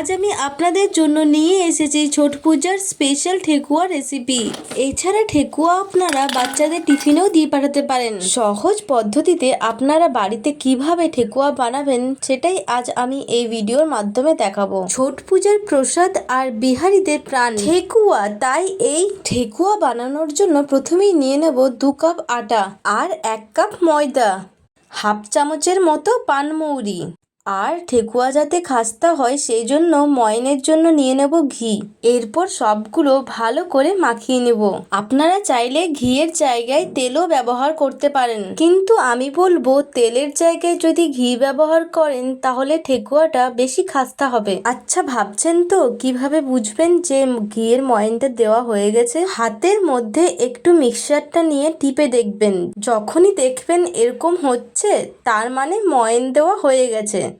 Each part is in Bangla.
আজ আমি আপনাদের জন্য নিয়ে এসেছি ছট পূজার স্পেশাল ঠেকুয়া রেসিপি এছাড়া ঠেকুয়া আপনারা বাচ্চাদের টিফিনেও দিয়ে পাঠাতে পারেন। সহজ পদ্ধতিতে আপনারা বাড়িতে কীভাবে ঠেকুয়া বানাবেন সেটাই আজ আমি এই ভিডিওর মাধ্যমে দেখাবো। ছট পূজার প্রসাদ আর বিহারীদের প্রাণ। ঠেকুয়া, তাই এই ঠেকুয়া বানানোর জন্য প্রথমেই নিয়ে নেব দু কাপ আটা আর এক কাপ ময়দা। হাফ চামচের মতো পানমৌরি আর ঠেকুয়া যাতে খাস্তা হয়, সেই জন্য ময়নের জন্য নিয়ে নেব ঘি। এরপর সবগুলো ভালো করে মাখিয়ে নেব। আপনারা চাইলে ঘিয়ের জায়গায় তেলও ব্যবহার করতে পারেন। কিন্তু আমি বলব, তেলের জায়গায় যদি ঘি ব্যবহার করেন, তাহলে ঠেকুয়াটা বেশি খাস্তা হবে। আচ্ছা ভাবছেন তো কীভাবে বুঝবেন যে ঘিয়ের ময়নটা দেওয়া হয়ে গেছে? হাতের মধ্যে একটু মিক্সচারটা নিয়ে টিপে দেখবেন। যখনই দেখবেন এরকম হচ্ছে, তার মানে ময়ন দেওয়া হয়ে গেছে।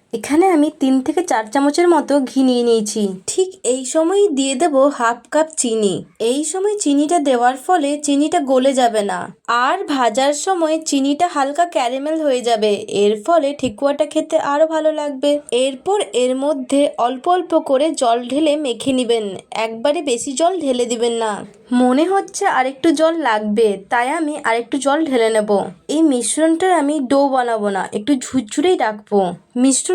এখানে আমি তিন থেকে চার চামচের মতো ঘি নিয়ে নিয়েছি। ঠিক এই সময় দিয়ে দেব হাফ কাপ চিনি। এই সময় চিনিটা দেওয়ার ফলে চিনিটা গলে যাবে না। আর ভাজার সময় চিনিটা হালকা ক্যারামেল হয়ে যাবে। এর ফলে ঠেকুয়াটা খেতে আরও ভালো লাগবে। এরপর এর মধ্যে অল্প অল্প করে জল ঢেলে মেখে নেবেন। একবারে বেশি জল ঢেলে দিবেন না। মনে হচ্ছে আরেকটু জল লাগবে, তাই আমি আরেকটু জল ঢেলে নেব। এই মিশ্রণটার আমি ডো বানাবো না, একটু ঝুরঝুরেই রাখব।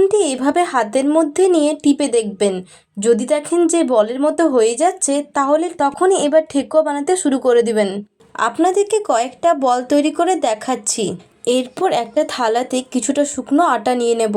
মিশ্রণটি এভাবে হাতের মধ্যে নিয়ে টিপে দেখবেন। যদি দেখেন যে বলের মতো হয়ে যাচ্ছে, তাহলে তখনই এবার ঠেকুয়া বানাতে শুরু করে দিবেন। আপনাদেরকে কয়েকটা বল তৈরি করে দেখাচ্ছি। এরপর একটা থালাতে কিছুটা শুকনো আটা নিয়ে নেব।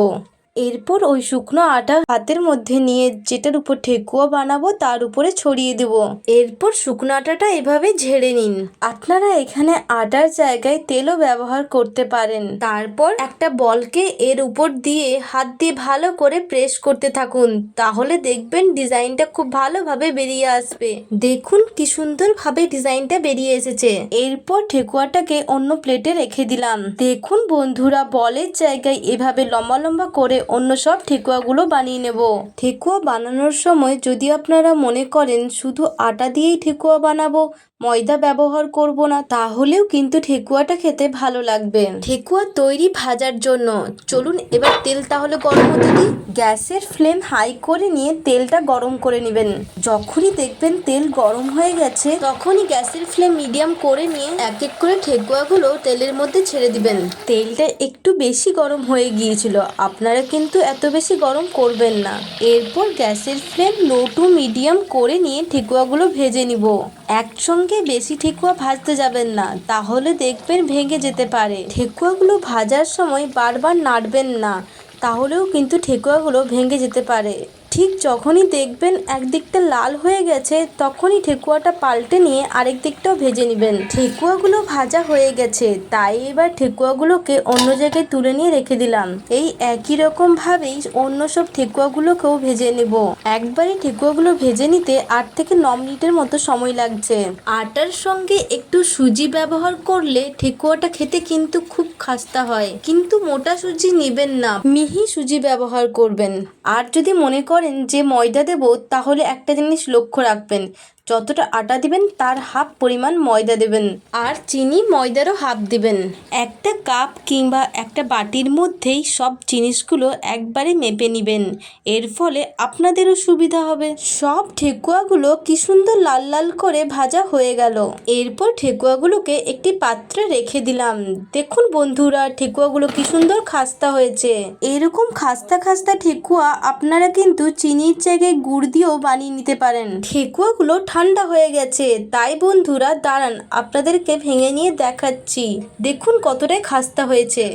এরপর ওই শুকনো আটা হাতের মধ্যে নিয়ে যেটার উপর ঠেকুয়া বানাবো, তার উপরে ছড়িয়ে দেব। এরপর শুকনো আটাটা এভাবে ঝেড়ে নিন। আপনারা এখানে আটার জায়গায় তেলও ব্যবহার করতে পারেন। তারপর একটা বলকে এর উপর দিয়ে হাত দিয়ে ভালো করে প্রেস করতে থাকুন। তাহলে দেখবেন ডিজাইনটা খুব ভালোভাবে বেরিয়ে আসবে। দেখুন কি সুন্দরভাবে ডিজাইনটা বেরিয়ে এসেছে। এরপর ঠেকুয়াটাকে অন্য প্লেটে রেখে দিলাম। দেখুন বন্ধুরা, বলের জায়গায় এভাবে লম্বা লম্বা করে অন্য সব ঠেকুয়াগুলো বানিয়ে নেব। ঠেকুয়া বানানোর সময় যদি আপনারা মনে করেন শুধু আটা দিয়েই ঠেকুয়া বানাবো, ময়দা ব্যবহার করব না, তাহলেও কিন্তু ঠেকুয়াটা খেতে ভালো লাগবে। ঠেকুয়া তৈরি ভাজার জন্য। চলুন এবার তেল তাহলে গরম হতে দিই। গ্যাসের ফ্লেম হাই করে নিয়ে তেলটা গরম করে নেবেন। যখনই দেখবেন তেল গরম হয়ে গেছে, তখনই গ্যাসের ফ্লেম মিডিয়াম করে নিয়ে এক এক করে ঠেকুয়াগুলো তেলের মধ্যে ছেড়ে দিবেন। তেলটা একটু বেশি গরম হয়ে গিয়েছিল। আপনারা কিন্তু এত বেশি গরম করবেন না। এরপর গ্যাসের ফ্লেম লো টু মিডিয়াম করে নিয়ে ঠেকুয়াগুলো ভেজে নিব। একসঙ্গে বেশি ঠেকুয়া ভাজতে যাবেন না, তাহলে দেখবেন ভেঙে যেতে পারে। ঠেকুয়াগুলো ভাজার সময় বারবার নাড়বেন না, তাহলেও কিন্তু ঠেকুয়াগুলো ভেঙে যেতে পারে। ঠিক যখনই দেখবেন একদিকটা লাল হয়ে গেছে, তখনই ঠেকুয়াটা পাল্টে নিয়ে আরেক দিকটাও ভেজে নেবেন। ঠেকুয়াগুলো ভাজা হয়ে গেছে, তাই এবার ঠেকুয়াগুলোকে অন্য জায়গায় তুলে নিয়ে রেখে দিলাম। এই একই রকম ভাবেই অন্য সব ঠেকুয়াগুলোকেও ভেজে নেব। একবারে ঠেকুয়াগুলো ভেজে নিতে আট থেকে ন মিনিটের মতো সময় লাগছে। আটার সঙ্গে একটু সুজি ব্যবহার করলে ঠেকুয়াটা খেতে কিন্তু খুব খাস্তা হয়। কিন্তু মোটা সুজি নেবেন না, মিহি সুজি ব্যবহার করবেন। আর যদি মনে করেন যে ময়দা দেব তাহলে একটা জিনিস লক্ষ্য রাখবেন। যতটা আটা দিবেন, তার হাফ পরিমাণ ময়দা দেবেন। আর চিনি, ময়দারও হাফ দিবেন। একটা কাপ কিংবা একটা বাটির মধ্যেই সব জিনিসগুলো একবারে মেপে নেবেন। এর ফলে আপনাদেরও সুবিধা হবে। সব ঠেকুয়াগুলো কি সুন্দর লাল লাল করে ভাজা হয়ে গেল। এরপর ঠেকুয়াগুলোকে একটি পাত্রে রেখে দিলাম। দেখুন বন্ধুরা ঠেকুয়াগুলো কি সুন্দর খাস্তা হয়েছে। এরকম খাস্তা খাস্তা ঠেকুয়া আপনারা কিন্তু চিনির জায়গায় গুড় দিয়েও বানিয়ে নিতে পারেন। ঠেকুয়াগুলো ঠান্ডা হয়ে গেছে। তাই বন্ধুরা, দাঁড়ান, আপনাদেরকে ভেঙে নিয়ে দেখাচ্ছি। দেখুন কতটাই খাস্তা হয়েছে।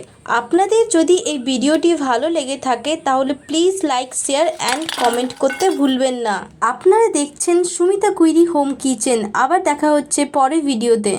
আপনাদের যদি এই ভিডিওটি ভালো লেগে থাকে, তাহলে please like, share and comment করতে ভুলবেন না। আপনারা দেখছেন সুমিতা কুইরি হোম কিচেন। আবার দেখা হচ্ছে পরে ভিডিওতে।